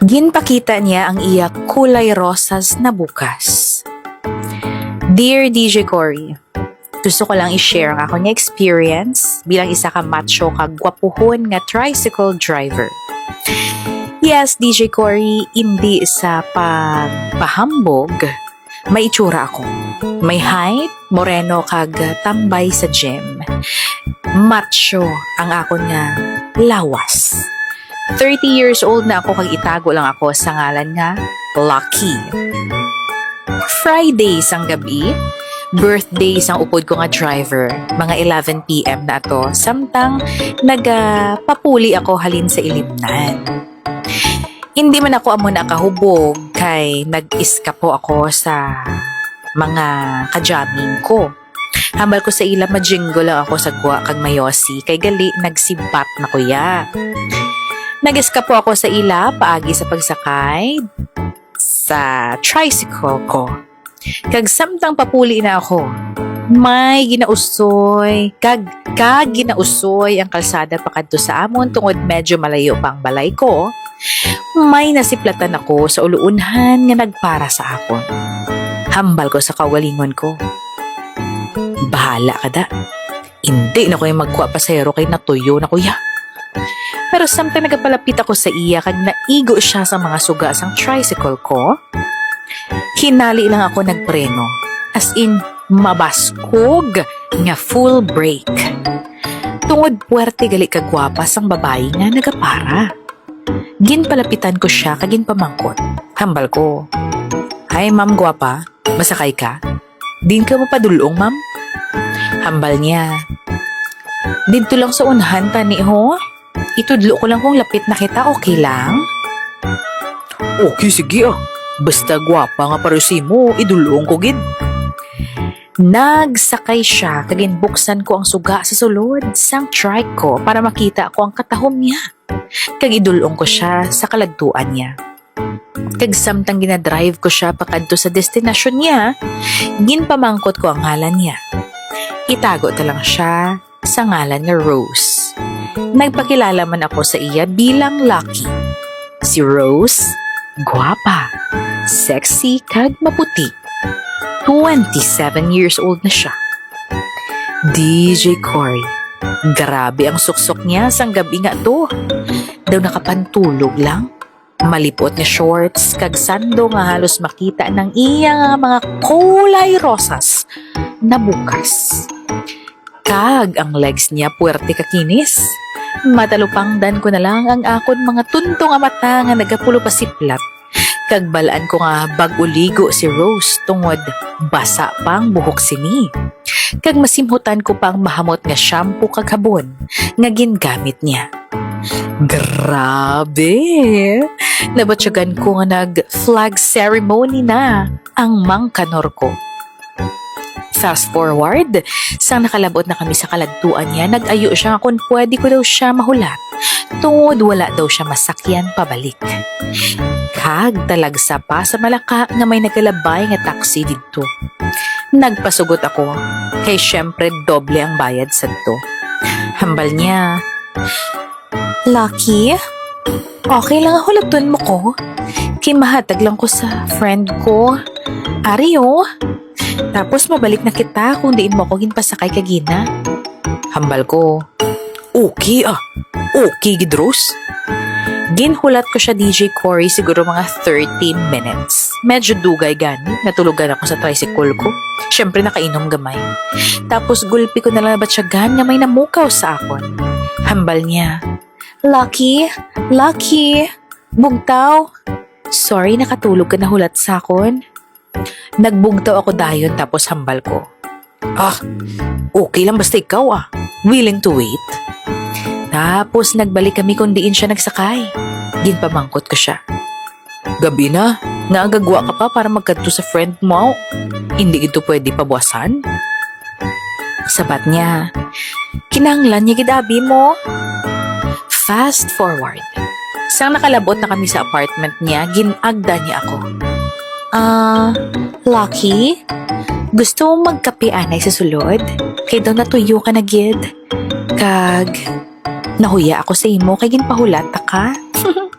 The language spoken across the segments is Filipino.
Ginpakita niya ang iya kulay rosas na bukas. Dear DJ Cory, gusto ko lang i-share ang ako niya experience bilang isa ka macho kag gwapuhon nga tricycle driver. Yes, DJ Cory, hindi sa pagpahambog, may itsura ako. May height, moreno kag tambay sa gym. Macho ang ako nga lawas. 30 years old na ako kag itago lang ako sa ngalan nga Lucky. Friday sang gabi, birthday sang upod ko nga driver, mga 11pm na to, samtang nagapapuli ako halin sa ilimnan. Hindi man ako amo nakahubog kay nag-iskapo ako sa mga kajaming ko. Hambal ko sa ila majingo lang ako sa gwa kag mayosi kay gali nagsibat na kuya. Nag-eskapo ako sa ila paagi sa pagsakay sa tricycle ko. Kag samtang papuli na ako, may ginausoy, kag, kag ginausoy ang kalsada pakadto sa amon tungod medyo malayo pa ang balay ko. May nasiplatan ako sa uluunhan nga nagpara sa akon. Hambal ko sa kawalingon ko. Bahala ka da. Hindi na ko yung magkuha pasayro kay natuyo na kuya. Pero samtang nagapalapit ako sa iya kag naigo siya sa mga suga sang tricycle ko, hinali lang ako nagpreno. As in, mabaskog nga full brake. Tungod puwerte gali kagwapa sang babae nga nagapara. Ginpalapitan ko siya kagin pamangkot. Hambal ko. Hi ma'am gwapa, masakay ka? Din ka mapadulong ma'am? Hambal niya. Dito lang sa unahan tani ho. Itudlo ko lang kung lapit na kita, okay lang? Okay, sige ah. Basta gwapa nga parusi mo, idulong ko gid. Nagsakay siya, kagin buksan ko ang suga sa sulod sang trike ko para makita ko ang katahom niya. Kag idulong ko siya sa kalagtuan niya. Kag samtang ginadrive ko siya pakadto sa destinasyon niya, ginpamangkot ko ang ngalan niya. Itago ta lang siya sa ngalan nga Rose. Nagpakilala man ako sa iya bilang Lucky. Si Rose, gwapa, sexy kag maputi. 27 years old na siya. DJ Cory, grabe ang suksok niya sang gabi nga to. Daw nakapantulog lang. Malipot nga shorts, kag sando nga halos makita ng iya nga mga kulay rosas na bukas. Kag ang legs niya puwerte kakinis. Matalupangdan ko na lang ang akon mga tuntong nga mata nga nagapulo pa siplat. Kag balaan ko nga bag-uligo si Rose tungod basa pa ang buhok sini. Kag masimhutan ko pa ang mahamot nga shampoo kag habon nga gingamit niya. Grabe! Nabatyagan ko nga nag-flag ceremony na ang mangkanor ko. Fast forward, sang nakalabot na kami sa kalagtuan niya, nag-ayo siya kung pwede ko daw siya mahulat. Tungod wala daw siya masakyan pabalik. Kag talagsa pa sa malaka nga may nagalabay nga taxi dito. Nagpasugot ako, kay syempre doble ang bayad sa to. Hambal niya, Lucky, okay lang ako lapton mo ko. Kay mahatag lang ko sa friend ko. Ario, tapos mabalik na kita kung diin mo ako ginpasakay kagina. Hambal ko, Okay ah. Okay, Gidros. Ginhulat ko siya DJ Cory siguro mga 30 minutes. Medyo dugay gani, natulugan ako sa tricycle ko. Siyempre nakainom gamay. Tapos gulpi ko na lang batyagan nga may namukaw sa akon. Hambal niya. Lucky, Lucky, bugtaw. Sorry nakatulog ka na hulat sa akon. Nagbugtaw ako dayon tapos hambal ko. Ah, okay lang basta ikaw ah. Willing to wait? Tapos nagbalik kami kung diin siya nagsakay. Ginpamangkot ko siya. Gabi na. Nga ang gagwa ka pa para magkadto sa friend mo. Hindi ito pwede pabuwasan. Sabat niya. Kinanglan niya gidabi mo. Fast forward. Sang nakalabot na kami sa apartment niya, ginagda niya ako. Ah, Lucky? Gusto mo magkape anay sa sulod? Kay daw natuyo ka na gid. Kag, nahuya ako sa imo kay ginpahulat ta ka.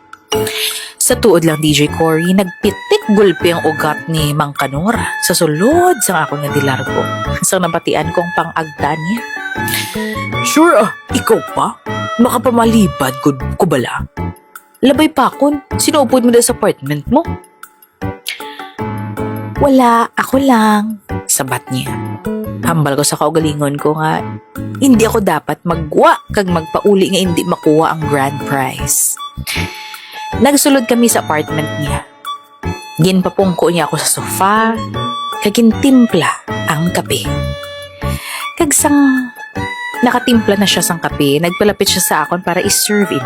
sa tuod lang DJ Cory, nagpitik gulpi ang ugat ni Mang Kanora sa sulod sa ako nga dilargo. Sa nabatian kong pang-agda niya. Sure ah, ikaw pa? Makapamalibad ko, ko bala? Labay pa kun, sinupod mo daw sa apartment mo. Wala, ako lang. Sabat niya. Hambal ko sa kaugalingon ko nga, hindi ako dapat magwa kag magpauli nga hindi makuha ang grand prize. Nagsulod kami sa apartment niya. Ginpapungko niya ako sa sofa, kagintimpla ang kape. Kag sang nakatimpla na siya sang kape, nagpalapit siya sa akon para i-serve in.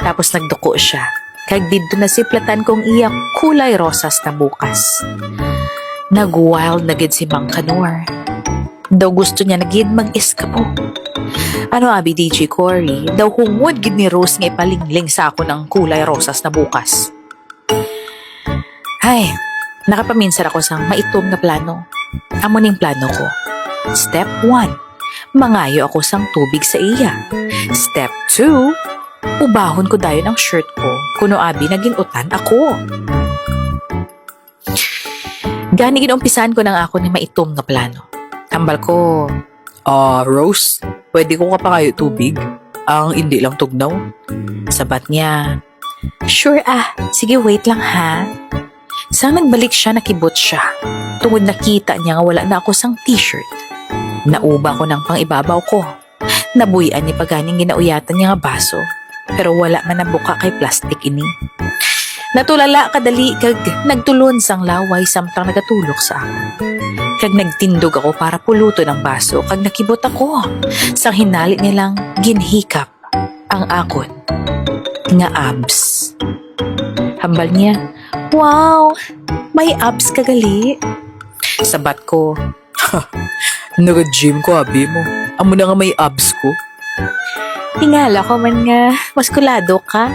Tapos nagduko siya. Kag didto na siplatan kong iya kulay rosas na bukas. Nag-wild na gid si Mang Kanor. Daw gusto niya na gid mag-eskapo. Ano abi DJ Cory, daw hungod gid ni Rose nga ipalingling sa ako ng kulay rosas na bukas. Ay, nakapaminsan ako sang maitom na plano. Amo ning plano ko. Step 1, mangayo ako sang tubig sa iya. Step 2, ubahon ko dayon ang shirt ko kuno abi naginutan ako. Gani ginuumpisahan ko ng ako ni maitom nga plano. Hambal ko, Ah, Rose, pwede ko ka pa kayo tubig? Ang hindi lang tugnaw. sabat niya. Sure ah, sige wait lang ha. Sang nagbalik siya, nakibot siya. Tungod nakita niya nga wala na ako sang t-shirt. Nauba ko ng pangibabaw ko. Nabuyan ni paganing ginauyatan niya nga baso. Pero wala man ang buka kay plastic ini. Natulala kadali kag nagtulon sang laway samtang nagatulok sa ako. Kag nagtindog ako para puluto ng baso kag nakibot ako. Sang hinali nilang ginhikap ang akon nga abs. Hambal niya, Wow! May abs ka gali. Sabat ko, Nag-gym ko, abi mo. Amo na nga may abs ko. Tingala ko man nga, maskulado ka.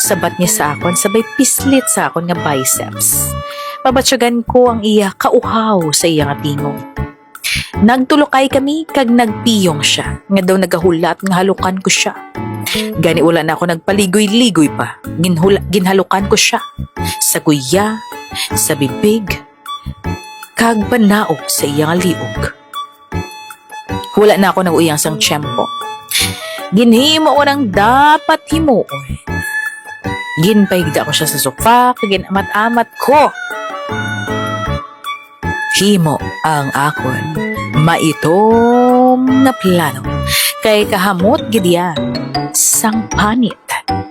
Sabat niya sa akon, sabay pislit sa akon nga biceps. Pabatsyagan ko ang iya kauhaw sa iya nga tingog. Nagtulokay kami kag nagpiyong siya. Nga daw nagahulat nga halukan ko siya. Gani wala na ako nagpaligoy-ligoy pa. Ginhula, ginhalukan ko siya. Sa kuya, sa bibig, kag panaog sa iya nga liog. Wala na ako nag-uyang sang tiyempo. Ginhimo ko ng dapat himuon. Ginpaigda ko siya sa sofa, ginamat-amat ko. Himo ang akon, maitom na plano, kay kahamot gidya, sang panit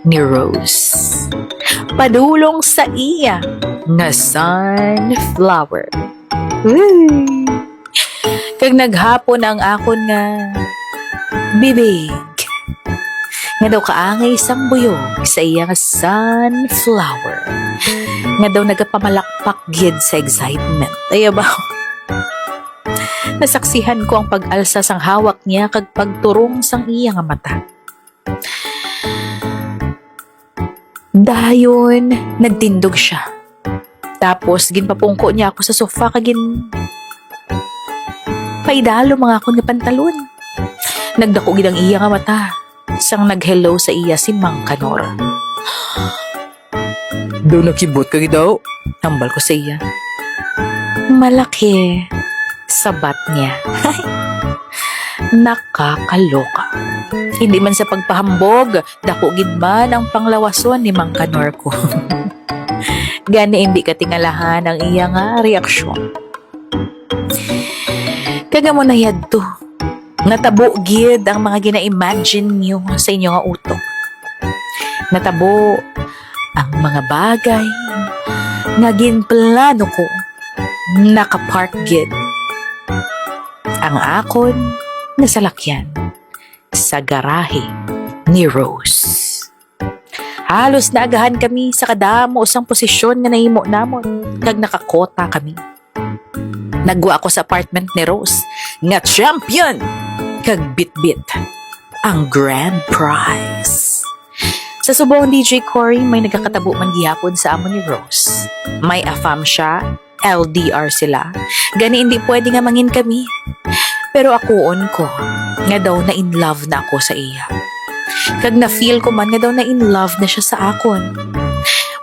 ni Rose. Padulong sa iya, nga sunflower. Uy. Kag naghapon ang akon nga bibig. Nga daw kaangay sang buyog sa iya nga sunflower. Nga daw nagapamalakpak gid sa excitement. Ay ba? Nasaksihan ko ang pag-alsa sang hawak niya kag pagturong sang iya nga mata. Dayon, nagtindog siya. Tapos, ginpapungko niya ako sa sofa kagin paidalo mga akong pantalon. Nagdako gid ang iya nga mata. Sang nag-hello sa iya si Mang Kanor. Daw nakibot ka daw. Tambal ko sa iya. Malaki. Sabat niya. Nakakaloka. Hindi man sa pagpahambog, dako gid man ang panglawason ni Mang Kanor ko. Gani hindi katingalahan ang iya nga reaksyon. Kaga mo na yadto. Natabo gid ang mga gina-imagine niyo sa inyo nga utok. Natabo ang mga bagay nga ginplano ko nakapark gid. Ang akon na salakyan sa garahe ni Rose. Halos naagahan kami sa kadamo usang posisyon nga nahimo namon kag nakakota kami. Nagwa ako sa apartment ni Rose nga champion kag bitbit ang grand prize. Sa subong DJ Cory, may nagkakatabo man gihapon sa amo ni Rose. May afam siya, LDR sila. Gani hindi pwede nga mangin kami. Pero akoon ko, nga daw na in love na ako sa iya. Kag na feel ko man nga daw na in love na siya sa akon.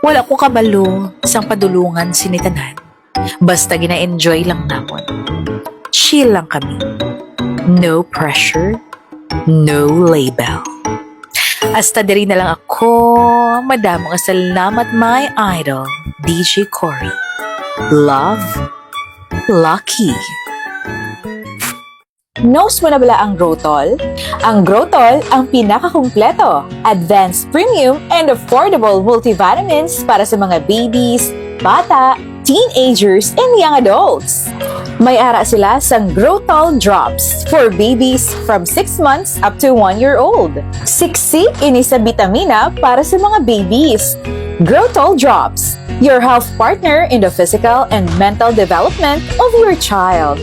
Wala ko kabalo sang padulungan sinitanan. Basta gina-enjoy lang namon. Chill lang kami. No pressure, no label. Hasta diri na lang ako. Madamo nga salamat my idol, DJ Cory. Love, Lucky. Nose mo na bala ang Grotol? Ang Grotol ang pinakakumpleto, advanced premium and affordable multivitamins para sa mga babies, bata, teenagers, and young adults. May ara sila sa Grotol Drops for babies from 6 months up to 1 year old. Siksik ini sa bitamina para sa mga babies. Grotol Drops, your health partner in the physical and mental development of your child.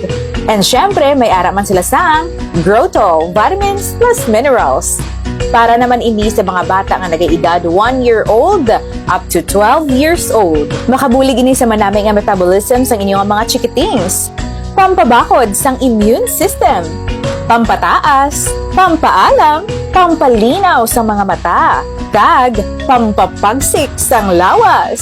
And syempre, may ara man sila sa Grotol Vitamins plus Minerals. Para naman ini sa mga bata nga nag-edad 1 year old up to 12 years old. Makabulig ini sa manaming nga metabolism sang inyong mga chikitings. Pampabakod sang immune system. Pampataas, pampaalam, pampalinaw sa mga mata. Kag, pampapagsik sang lawas.